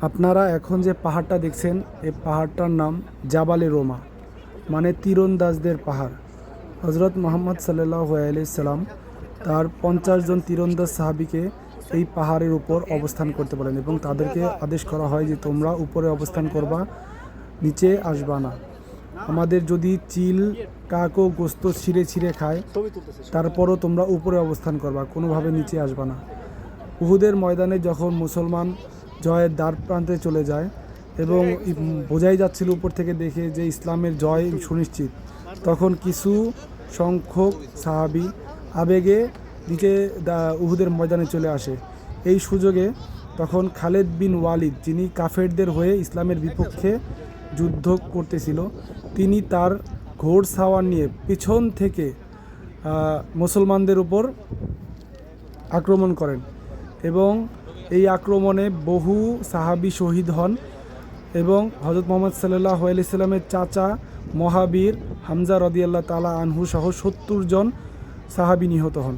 আপনারা এখন যে পাহাড়টা দেখছেন এই পাহাড়টার নাম জাবালে রোমা মানে তীরন্দাজদের পাহাড়। হজরত মোহাম্মদ সাল্লাহ সাল্লাম তার পঞ্চাশ জন তীরন্দাজ সাহাবিকে এই পাহাড়ের উপর অবস্থান করতে বলেন এবং তাদেরকে আদেশ করা হয় যে তোমরা উপরে অবস্থান করবা, নিচে আসবা না। আমাদের যদি চিল, কাক গোস্ত ছিঁড়ে ছিঁড়ে খায়, তারপরও তোমরা উপরে অবস্থান করবা, কোনোভাবে নিচে আসবা না। উহুদের ময়দানে যখন মুসলমান জয়ের দ্বার প্রান্তে চলে যায় এবং বোঝাই যাচ্ছিল উপর থেকে দেখে যে ইসলামের জয় সুনিশ্চিত। তখন কিছু সংখ্যক সাহাবি আবেগে নিচে উহুদের ময়দানে চলে আসে। এই সুযোগে তখন খালেদ বিন ওয়ালিদ, যিনি কাফেরদের হয়ে ইসলামের বিপক্ষে যুদ্ধ করতেছিল, তিনি তার ঘোড় সাওয়ার নিয়ে পিছন থেকে মুসলমানদের উপর আক্রমণ করেন এবং এই আক্রমণে বহু সাহাবি শহীদ হন এবং হজরত মোহাম্মদ সাল্লাহ আলাইসাল্লামের চাচা মহাবীর হামজা রদিয়াল্লাহ তালা আনহু সহ সত্তর জন সাহাবি নিহত হন।